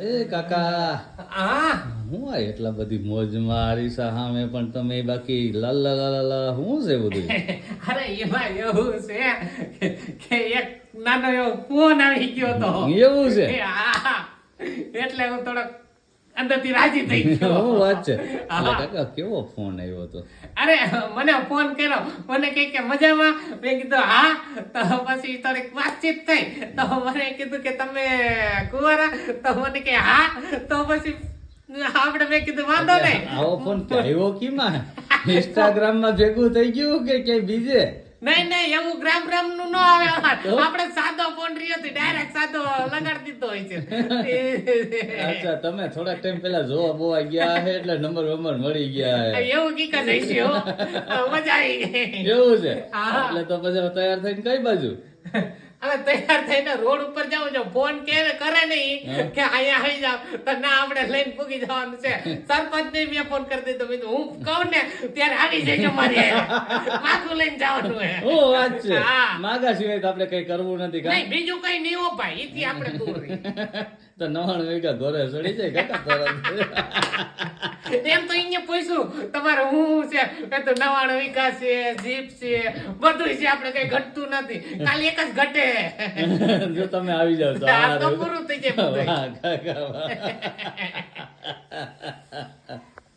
એ કાકા. આ? હું આ એટલા બધી મોજમાં આરી સામે પણ તમે બાકી લાલ લાલ હું છે બધું? અરે એમાં એવું છે કે એક નાનો એવો ફોન આવી ગયો તો. એવું છે? એટલે હું થોડોક અંદરથી રાજી થઈ ગયો. વાત છે? કાકા કેવો ફોન આવ્યો હતો અરે મને ફોન કર્યો. મને કહે કે મજામાં? મેં કીધું હા. તો પછી થોડીક વાતચીત થઈ. તો મને કીધું કે તમે કુંવારા? તો મને કે હા. તો પછી આપણે મેં કીધું વાંધો નહીં. આવો ફોન આવ્યો કીમાં? ઇન્સ્ટાગ્રામમાં ભેગું થઈ ગયું કે કે બીજે? નહીં નહીં એવું ગ્રામ ગ્રામનું ન આવે આપણે સાદો ફોન રહ્યો તો ડાયરેક્ટ સાદો લગાડી દીધો હોય છે. અચ્છા તમે થોડાક ટાઈમ પહેલા જોવા બોવા ગયા હે એટલે નંબર વંબર મળી ગયા હે. એવું કી કરે છે મજા આવી ગઈ. એવું છે? એટલે તો પછી તૈયાર થઈને કઈ બાજુ? હવે તૈયાર થઈને રોડ ઉપર જાવ છો. ફોન કે કરે નહીં કે અહીંયા આવી જાવ તો ના આપણે લઈને પૂગી જવાનું છે. સરપંચ ને મેં ફોન કરી દીધો. મેં હું કહું ને ત્યારે આવી જજો મારી. માથું લઈને જવાનું હે. ઓ વાત છે. માગા સિવાય તો આપણે કઈ કરવું નથી નહીં બીજું કઈ નહીં હો ભાઈ. ઈથી આપણે દૂર તો નવાણ વેગા ઘરે ચડી જાય કાકા તરત. એમ તો અહીંયા પૂછ્યું તમારે હું છે? કે તો નવાણું વિકાસ છે જીપ છે બધું છે આપણે કઈ ઘટતું નથી. ખાલી એક જ ઘટે. જો તમે આવી જાવ તો આ તો પૂરું થઈ જાય.